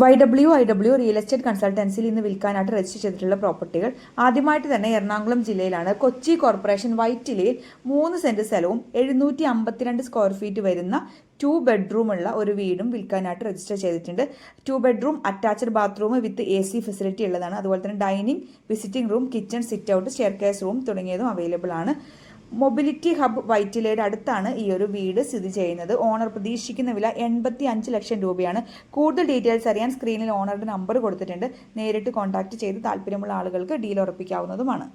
Y W I W real estate കൺസൾട്ടൻസിയിൽ ഇന്ന് വിൽക്കാനായിട്ട് register ചെയ്തിട്ടുള്ള പ്രോപ്പർട്ടികൾ ആദ്യമായിട്ട് തന്നെ എറണാകുളം ജില്ലയിലാണ്. കൊച്ചി കോർപ്പറേഷൻ വൈറ്റിലയിൽ മൂന്ന് സെന്റ് സ്ഥലവും എഴുന്നൂറ്റി അമ്പത്തിരണ്ട് സ്ക്വയർ ഫീറ്റ് വരുന്ന ടു ബെഡ്റൂം ഉള്ള ഒരു വീടും വിൽക്കാനായിട്ട് രജിസ്റ്റർ ചെയ്തിട്ടുണ്ട്. Two bedroom attached bathroom with A C facility ഉള്ളതാണ്. അതുപോലെ തന്നെ dining visiting room kitchen sit out staircase room തുടങ്ങിയതും അവൈലബിൾ ആണ്. മൊബിലിറ്റി ഹബ് വൈറ്റിലയുടെ അടുത്താണ് ഈ ഒരു വീട് സ്ഥിതി ചെയ്യുന്നത്. ഓണർ പ്രതീക്ഷിക്കുന്ന വില എൺപത്തി അഞ്ച് ലക്ഷം രൂപയാണ്. കൂടുതൽ ഡീറ്റെയിൽസ് അറിയാൻ സ്ക്രീനിൽ ഓണറുടെ നമ്പർ കൊടുത്തിട്ടുണ്ട്. നേരിട്ട് കോൺടാക്ട് ചെയ്ത് താല്പര്യമുള്ള ആളുകൾക്ക് ഡീൽ ഉറപ്പിക്കാവുന്നതുമാണ്.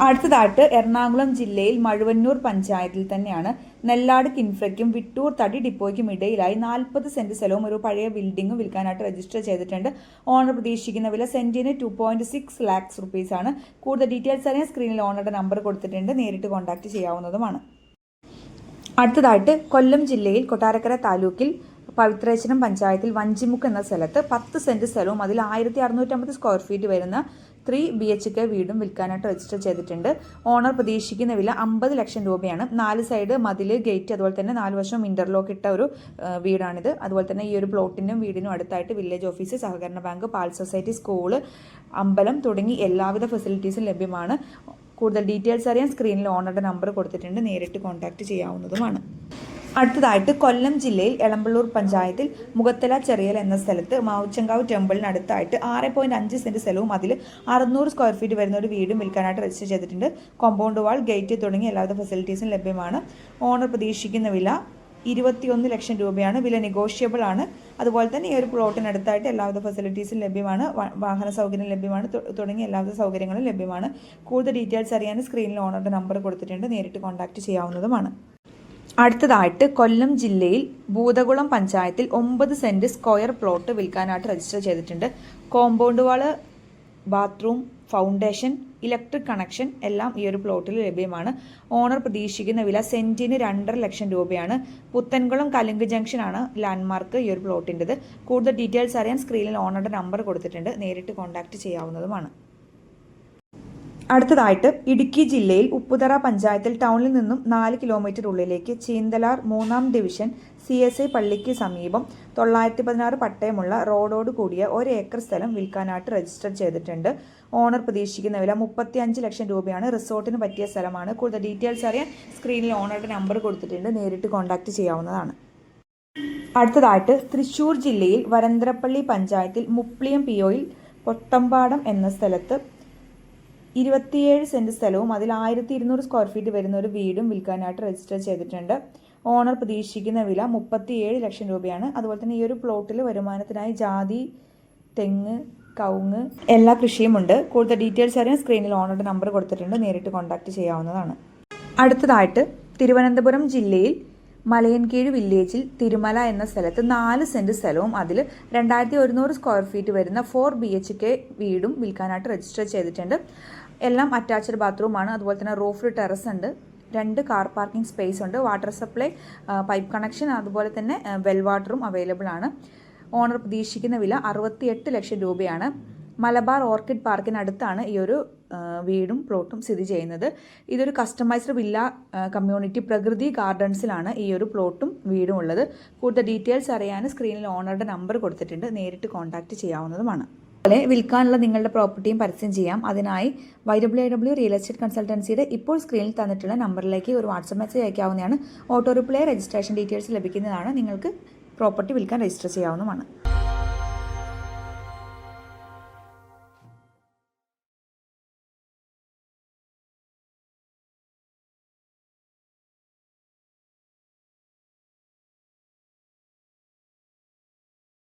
അടുത്തതായിട്ട് എറണാകുളം ജില്ലയിൽ മഴുവന്നൂർ പഞ്ചായത്തിൽ തന്നെയാണ് നെല്ലാട് കിൻഫ്രയ്ക്കും വിട്ടൂർ തടി ഡിപ്പോയ്ക്കും ഇടയിലായി നാൽപ്പത് സെന്റ് സ്ഥലവും ഒരു പഴയ ബിൽഡിംഗും വിൽക്കാനായിട്ട് രജിസ്റ്റർ ചെയ്തിട്ടുണ്ട്. ഓണർ പ്രതീക്ഷിക്കുന്ന വില സെന്റിന് two point six lakhs rupees ആണ്. കൂടുതൽ ഡീറ്റെയിൽസ് അറിയാൻ സ്ക്രീനിൽ ഓണറുടെ നമ്പർ കൊടുത്തിട്ടുണ്ട്. നേരിട്ട് കോൺടാക്ട് ചെയ്യാവുന്നതുമാണ്. അടുത്തതായിട്ട് കൊല്ലം ജില്ലയിൽ കൊട്ടാരക്കര താലൂക്കിൽ പവിത്രേശ്വരം പഞ്ചായത്തിൽ വഞ്ചിമുക്ക് എന്ന സ്ഥലത്ത് പത്ത് സെന്റ് സ്ഥലവും അതിൽ ആയിരത്തി അറുന്നൂറ്റമ്പത് സ്ക്വയർ ഫീറ്റ് വരുന്ന ത്രീ ബി എച്ച് കെ വീടും വിൽക്കാനായിട്ട് രജിസ്റ്റർ ചെയ്തിട്ടുണ്ട്. ഓണർ പ്രതീക്ഷിക്കുന്ന വില അമ്പത് ലക്ഷം രൂപയാണ്. നാല് സൈഡ് മതിൽ ഗേറ്റ് അതുപോലെ തന്നെ നാല് വശം ഇന്റർലോക്ക് ഇട്ട ഒരു വീടാണിത്. അതുപോലെ തന്നെ ഈ ഒരു പ്ലോട്ടിനും വീടിനും അടുത്തായിട്ട് വില്ലേജ് ഓഫീസ് സഹകരണ ബാങ്ക് പാൽ സൊസൈറ്റി സ്കൂൾ അമ്പലം തുടങ്ങി എല്ലാവിധ ഫെസിലിറ്റീസും ലഭ്യമാണ്. കൂടുതൽ ഡീറ്റെയിൽസ് അറിയാൻ സ്ക്രീനിൽ ഓണറുടെ നമ്പർ കൊടുത്തിട്ടുണ്ട്. നേരിട്ട് കോൺടാക്ട് ചെയ്യാവുന്നതുമാണ്. അടുത്തതായിട്ട് കൊല്ലം ജില്ലയിൽ എളമ്പള്ളൂർ പഞ്ചായത്തിൽ മുഖത്തല ചെറിയൽ എന്ന സ്ഥലത്ത് മാവുച്ചങ്കാവ് ടെമ്പിളിനടുത്തായിട്ട് ആറ് പോയിന്റ് അഞ്ച് സെന്റ് സ്ഥലവും അതിൽ അറുന്നൂറ് സ്ക്വയർ ഫീറ്റ് വരുന്ന ഒരു വീടും വിൽക്കാനായിട്ട് രജിസ്റ്റർ ചെയ്തിട്ടുണ്ട്. കോമ്പൗണ്ട് വാൾ ഗേറ്റ് തുടങ്ങിയ എല്ലാവിധ ഫെസിലിറ്റീസും ലഭ്യമാണ്. ഓണർ പ്രതീക്ഷിക്കുന്ന വില ഇരുപത്തിയൊന്ന് ലക്ഷം രൂപയാണ്. വില നെഗോഷ്യബിൾ ആണ്. അതുപോലെ തന്നെ ഈ ഒരു പ്ലോട്ടിനടുത്തായിട്ട് എല്ലാവിധ ഫെസിലിറ്റീസും ലഭ്യമാണ്. വാഹന സൗകര്യം ലഭ്യമാണ്. തുടങ്ങി തുടങ്ങിയ എല്ലാവിധ സൗകര്യങ്ങളും ലഭ്യമാണ്. കൂടുതൽ ഡീറ്റെയിൽസ് അറിയാൻ സ്ക്രീനിൽ ഓണറുടെ നമ്പർ കൊടുത്തിട്ടുണ്ട്. നേരിട്ട് കോൺടാക്ട് ചെയ്യാവുന്നതുമാണ്. അടുത്തതായിട്ട് കൊല്ലം ജില്ലയിൽ ഭൂതകുളം പഞ്ചായത്തിൽ ഒമ്പത് സെന്റ് സ്ക്വയർ പ്ലോട്ട് വിൽക്കാനായിട്ട് രജിസ്റ്റർ ചെയ്തിട്ടുണ്ട്. Compound wall bathroom foundation electric connection എല്ലാം ഈ ഒരു പ്ലോട്ടിൽ ലഭ്യമാണ്. ഓണർ പ്രതീക്ഷിക്കുന്ന വില സെന്റിന് രണ്ടര ലക്ഷം രൂപയാണ്. പുത്തൻകുളം കലുങ്ക് ജംഗ്ഷനാണ് ലാൻഡ്മാർക്ക് ഈ ഒരു പ്ലോട്ടിന്റെത് കൂടുതൽ ഡീറ്റെയിൽസ് അറിയാൻ സ്ക്രീനിൽ ഓണറുടെ നമ്പർ കൊടുത്തിട്ടുണ്ട്. നേരിട്ട് കോൺടാക്ട് ചെയ്യാവുന്നതുമാണ്. അടുത്തതായിട്ട് ഇടുക്കി ജില്ലയിൽ ഉപ്പുതറ പഞ്ചായത്തിൽ ടൗണിൽ നിന്നും നാല് കിലോമീറ്റർ ഉള്ളിലേക്ക് ചീന്തലാർ മൂന്നാം ഡിവിഷൻ സി എസ് ഐ പള്ളിക്ക് സമീപം തൊള്ളായിരത്തി പതിനാറ് പട്ടയമുള്ള റോഡോട് കൂടിയ ഒരു ഏക്കർ സ്ഥലം വിൽക്കാനായിട്ട് രജിസ്റ്റർ ചെയ്തിട്ടുണ്ട്. ഓണർ പ്രതീക്ഷിക്കുന്ന വില മുപ്പത്തി അഞ്ച് ലക്ഷം രൂപയാണ്. റിസോർട്ടിന് പറ്റിയ സ്ഥലമാണ്. കൂടുതൽ ഡീറ്റെയിൽസ് അറിയാൻ സ്ക്രീനിൽ ഓണറുടെ നമ്പർ കൊടുത്തിട്ടുണ്ട്. നേരിട്ട് കോൺടാക്ട് ചെയ്യാവുന്നതാണ്. അടുത്തതായിട്ട് തൃശൂർ ജില്ലയിൽ വരന്തരപ്പള്ളി പഞ്ചായത്തിൽ മുപ്ലിയം പി ഒയിൽ പൊട്ടമ്പാടം എന്ന സ്ഥലത്ത് ഇരുപത്തിയേഴ് സെന്റ് സ്ഥലവും അതിൽ ആയിരത്തി ഇരുന്നൂറ് സ്ക്വയർ ഫീറ്റ് വരുന്ന ഒരു വീടും വിൽക്കാനായിട്ട് രജിസ്റ്റർ ചെയ്തിട്ടുണ്ട്. ഓണർ പ്രതീക്ഷിക്കുന്ന വില മുപ്പത്തിയേഴ് ലക്ഷം രൂപയാണ്. അതുപോലെ തന്നെ ഈ ഒരു പ്ലോട്ടിൽ വരുമാനത്തിനായി ജാതി തെങ്ങ് കവുങ്ങ് എല്ലാ കൃഷിയുമുണ്ട് കൂടുതൽ ഡീറ്റെയിൽസ് അറിയാൻ സ്ക്രീനിൽ ഓണറുടെ നമ്പർ കൊടുത്തിട്ടുണ്ട്. നേരിട്ട് കോൺടാക്ട് ചെയ്യാവുന്നതാണ്. അടുത്തതായിട്ട് തിരുവനന്തപുരം ജില്ലയിൽ മലയൻകീഴ് വില്ലേജിൽ തിരുമല എന്ന സ്ഥലത്ത് നാല് സെന്റ് സ്ഥലവും അതിൽ രണ്ടായിരത്തി ഒരുന്നൂറ് സ്ക്വയർ ഫീറ്റ് വരുന്ന ഫോർ ബി എച്ച് കെ വീടും വിൽക്കാനായിട്ട് രജിസ്റ്റർ ചെയ്തിട്ടുണ്ട്. എല്ലാം അറ്റാച്ച്ഡ് ബാത്റൂമാണ്. അതുപോലെ തന്നെ റൂഫ് ടെറസ് ഉണ്ട്. രണ്ട് കാർ പാർക്കിംഗ് സ്പേസ് ഉണ്ട്. വാട്ടർ സപ്ലൈ പൈപ്പ് കണക്ഷൻ അതുപോലെ തന്നെ വെൽ വാട്ടറും അവൈലബിൾ ആണ്. ഓണർ പ്രതീക്ഷിക്കുന്ന വില അറുപത്തിയെട്ട് ലക്ഷം രൂപയാണ്. മലബാർ ഓർക്കിഡ് പാർക്കിനടുത്താണ് ഈ ഒരു വീടും പ്ലോട്ടും സ്ഥിതി ചെയ്യുന്നത്. ഇതൊരു കസ്റ്റമൈസ്ഡ് വില്ല കമ്മ്യൂണിറ്റി പ്രകൃതി ഗാർഡൻസിലാണ് ഈ ഒരു പ്ലോട്ടും വീടും ഉള്ളത്. കൂടുതൽ ഡീറ്റെയിൽസ് അറിയാൻ സ്ക്രീനിൽ ഓണറുടെ നമ്പർ കൊടുത്തിട്ടുണ്ട്. നേരിട്ട് കോൺടാക്ട് ചെയ്യാവുന്നതുമാണ്. അതുപോലെ വിൽക്കാനുള്ള നിങ്ങളുടെ പ്രോപ്പർട്ടിയും പരസ്യം ചെയ്യാം. അതിനായി Y W W real estate കൺസൾട്ടൻസിയുടെ ഇപ്പോൾ സ്ക്രീനിൽ തന്നിട്ടുള്ള നമ്പറിലേക്ക് ഒരു വാട്സപ്പ് മെസ്സേജ് അയക്കാവുന്നതാണ്. ഓട്ടോ റിപ്ലൈ രജിസ്ട്രേഷൻ ഡീറ്റെയിൽസ് ലഭിക്കുന്നതാണ്. നിങ്ങൾക്ക് പ്രോപ്പർട്ടി വിൽക്കാൻ രജിസ്റ്റർ ചെയ്യാവുന്നതാണ്